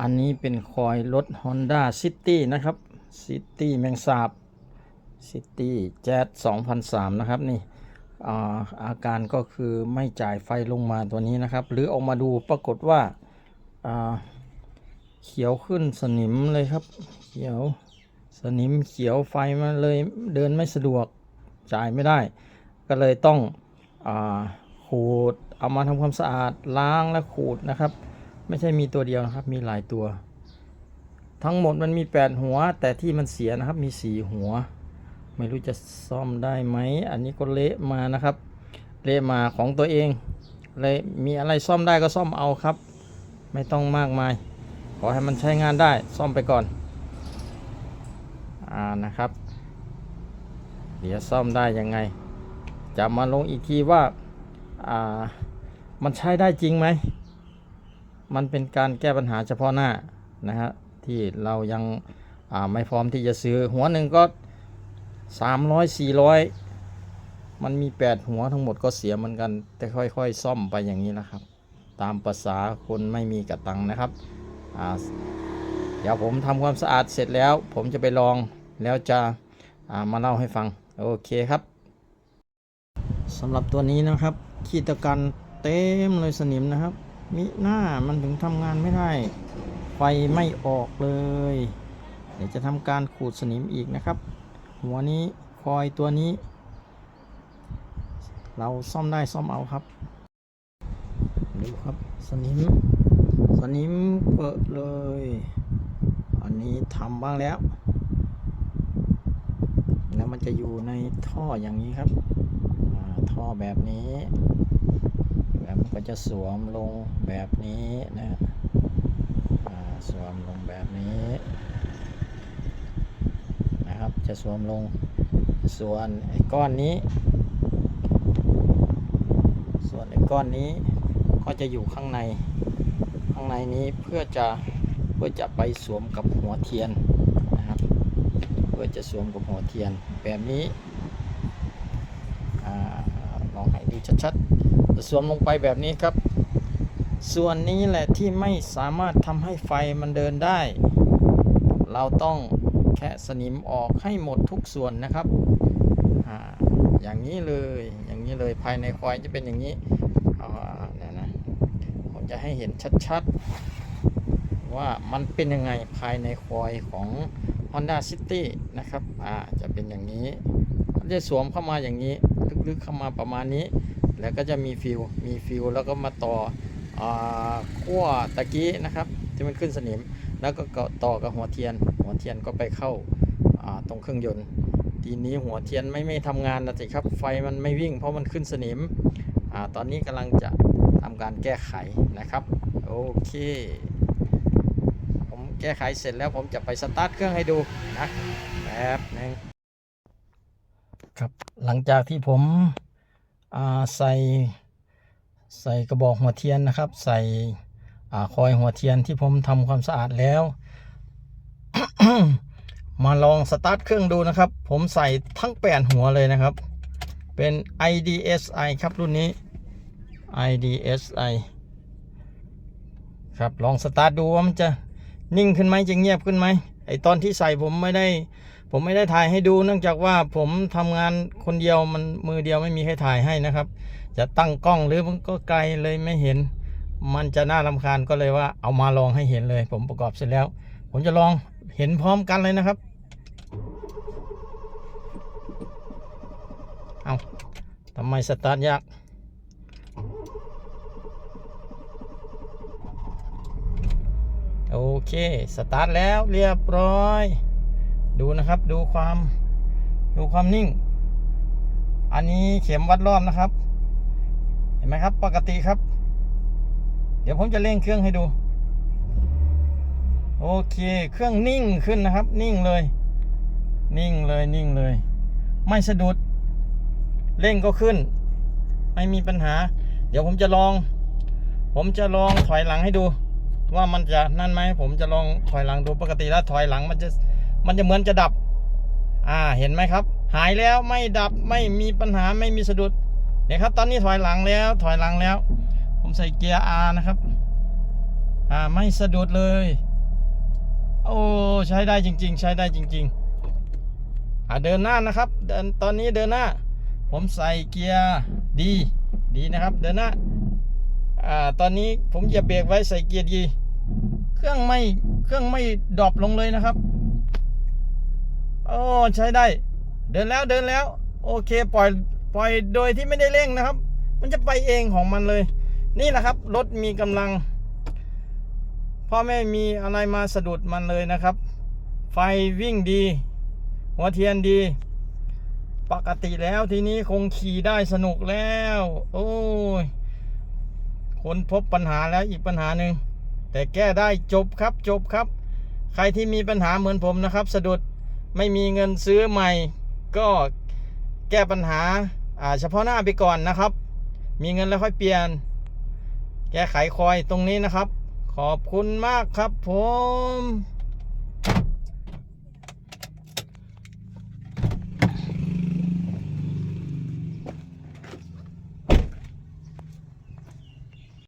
อันนี้เป็นคอยรถ Honda City นะครับ City แมงสาบ City Jazz 2003 นะครับนี่อาอาการก็คือไม่จ่ายไฟลงมาตัวนี้นะครับ หรือออกมาดูปรากฏว่าาเขียวขึ้นสนิมเลยครับ เขียวสนิมเขียวไฟมาเลยเดินไม่สะดวกจ่ายไม่ได้ ก็เลยต้องอขูดเอามาทำความสะอาดล้างและขูดนะครับ ไม่ใช่มีตัวเดียวนะครับ มีหลายตัว ทั้งหมดมันมี 8 หัว แต่ที่มันเสียนะครับมี 4 หัว ไม่รู้จะซ่อมได้ไหม อันนี้ก็เละมานะครับ เละมาของตัวเอง เลยมีอะไรซ่อมได้ก็ซ่อมเอาครับ ไม่ต้องมากมาย ขอให้มันใช้งานได้ซ่อมไปก่อน อ่านะครับ เดี๋ยวซ่อมได้ยังไง จะมาลงอีกทีว่า อ่า มันใช้ได้จริงไหม มันเป็นการแก้ปัญหาเฉพาะหน้านะฮะที่เรายังไม่พร้อมที่จะซื้อหัวหนึ่งก็ 300 400 มันมี 8 หัวทั้งหมดก็เสียเหมือนกัน แต่ค่อยๆ ซ่อมไปอย่างนี้นะครับ ตามภาษาคนไม่มีกระตังนะครับเดี๋ยวผมทำความสะอาดเสร็จแล้ว ผมจะไปลองแล้วจะามาเล่าให้ฟัง โอเคครับสำหรับตัวนี้นะครับ ขีตกันเต็มเลยสนิมนะครับ มิหน้ามันถึงทำงานไม่ได้ ไฟไม่ออกเลย เดี๋ยวจะทำการขูดสนิมอีกนะครับ หัวนี้คอยตัวนี้ เราซ่อมได้ซ่อมเอาครับ ดูครับสนิม สนิมเปิดเลย อันนี้ทำบ้างแล้ว แล้วมันจะอยู่ในท่ออย่างนี้ครับท่อแบบนี้ ก็จะสวมลงแบบนี้นะสวมลงแบบนี้นะครับ จะสวมลงส่วนไอ้ก้อนนี้ ส่วนไอ้ก้อนนี้ก็จะอยู่ข้างในข้างในนี้เพื่อจะเพื่อจะไปสวมกับหัวเทียนนะครับ เพื่อจะสวมกับหัวเทียนแบบนี้อลองให้ดูชัดๆ สวมลงไปแบบนี้ครับ ส่วนนี้แหละที่ไม่สามารถทำให้ไฟมันเดินได้ เราต้องแคะสนิมออกให้หมดทุกส่วนนะครับออย่างนี้เลยอย่างนี้เลยภายในควายจะเป็นอย่างนี้เนี่ยนะผมจะให้เห็นชัดๆ ว่ามันเป็นยังไงภายในควายของ Honda City นะครับ อ่า จะเป็นอย่างนี้จะสวมเข้ามาอย่างนี้ ลึกๆเข้ามาประมาณนี้ แล้วก็จะมีฟิวมีฟิวแล้วก็มาต่ออขั้วตะกี้นะครับที่มันขึ้นสนิม แล้วก็ต่อกับหัวเทียน หัวเทียนก็ไปเข้าาตรงเครื่องยนต์ ทีนี้หัวเทียนไม่ไม่ทำงานนะสิครับ ไฟมันไม่วิ่งเพราะมันขึ้นสนิมอตอนนี้กำลังจะทำการแก้ไขนะครับ โอเค ผมแก้ไขเสร็จแล้วผมจะไปสตาร์ทเครื่องให้ดูนะแป๊บนึงครับหลังจากที่ผม ใส่ใส่กระบอกหัวเทียนนะครับ ใส่คอยหัวเทียนที่ผมทำความสะอาดแล้ว มาลองสตาร์ทเครื่องดูนะครับ ผมใส่ทั้งแปดหัวเลยนะครับ เป็น IDSI ครับรุ่นนี้ IDSI ครับลองสตาร์ทดูว่ามันจะนิ่งขึ้นไหมจะเงียบขึ้นไหมไอตอนที่ใส่ผมไม่ได้ ผมไม่ได้ถ่ายให้ดูเนื่องจากว่าผมทำงานคนเดียวมันมือเดียวไม่มีใครถ่ายให้นะครับ จะตั้งกล้องหรือมันก็ไกลเลยไม่เห็น มันจะน่ารำคาญก็เลยว่าเอามาลองให้เห็นเลย ผมประกอบเสร็จแล้ว ผมจะลองเห็นพร้อมกันเลยนะครับ เอาทำไมสตาร์ทยากโอเค สตาร์ทแล้วเรียบร้อย ดูนะครับ ดูความดูความนิ่ง อันนี้เข็มวัดรอบนะครับ เห็นไหมครับ ปกติครับ เดี๋ยวผมจะเร่งเครื่องให้ดู โอเค เครื่องนิ่งขึ้นนะครับ นิ่งเลย นิ่งเลยนิ่งเลย ไม่สะดุด เร่งก็ขึ้น ไม่มีปัญหา เดี๋ยวผมจะลอง ผมจะลองถอยหลังให้ดู ว่ามันจะนั่นไหมผมจะลองถอยหลังดูปกติแล้วถอยหลังมันจะ มันจะเหมือนจะดับ อ่าเห็นไหมครับ หายแล้วไม่ดับไม่มีปัญหาไม่มีสะดุดเนี่ยครับ ตอนนี้ถอยหลังแล้วถอยหลังแล้ว ผมใส่เกียร์ R นะครับ อ่าไม่สะดุดเลย โอ้ใช้ได้จริง ๆ ใช้ได้จริง ๆ อะเดินหน้านะครับ เดินตอนนี้เดินหน้า ผมใส่เกียร์ดีดีนะครับ เดินหน้าอ่าตอนนี้ผมเหยียบเบรกไว้ใส่เกียร์ดี เครื่องไม่เครื่องไม่ดรอปลงเลยนะครับ โอ้ใช้ได้ เดินแล้วเดินแล้ว โอเคปล่อยปล่อยโดยที่ไม่ได้เร่งนะครับ มันจะไปเองของมันเลย นี่แหละครับรถมีกำลังพ่อไม่มีอะไรมาสะดุดมันเลยนะครับ ไฟวิ่งดี หัวเทียนดี ปกติแล้วทีนี้คงขี่ได้สนุกแล้ว โอ้ยคนพบปัญหาแล้วอีกปัญหาหนึ่งแต่แก้ได้จบครับจบครับ ใครที่มีปัญหาเหมือนผมนะครับ สะดุด ไม่มีเงินซื้อใหม่ ก็แก้ปัญหาเฉพาะหน้าไปก่อนนะครับ มีเงินแล้วค่อยเปลี่ยน แก้ไขคอยตรงนี้นะครับ ขอบคุณมากครับผม